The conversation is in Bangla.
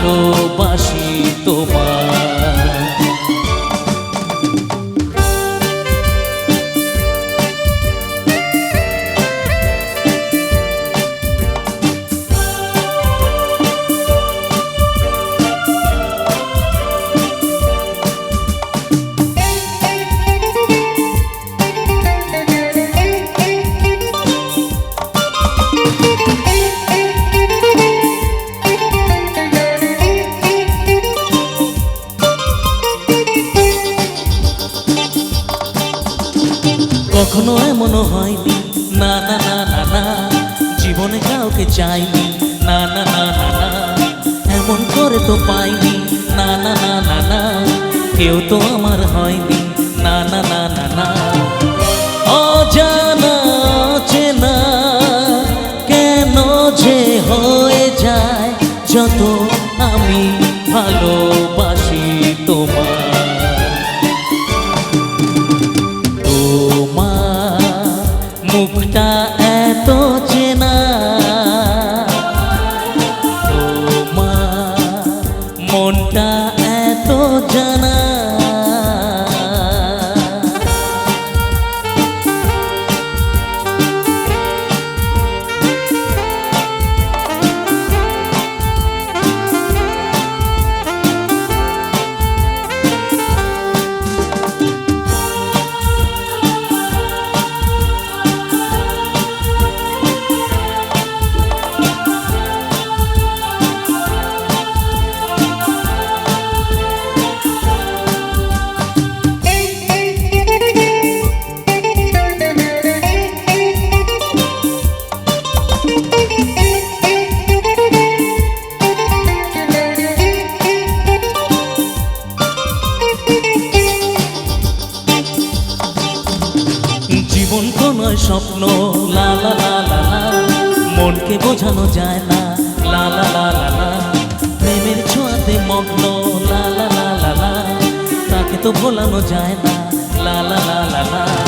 ভালোবাসি। কখনো এমনও হয়নি না না না না না জীবনে কাউকে চাইনি না না না না না এমন করে তো পাইনি না না না না না কেউ তো আমার হয়নি না না না না না অজানা চেনা কেন যে হয়ে যায় যত মুখটা এত চেনা। মা মনটা এত জানা। জীবন তো নয় স্বপ্ন লা লা লা লা লা মনকে বোঝানো যায় না লা লা লা লা লা প্রেমের ছোঁয়াতে মগ্ন লা লা লা লা লা তাকে তো ভোলানো যায় না লা লা লা লা লা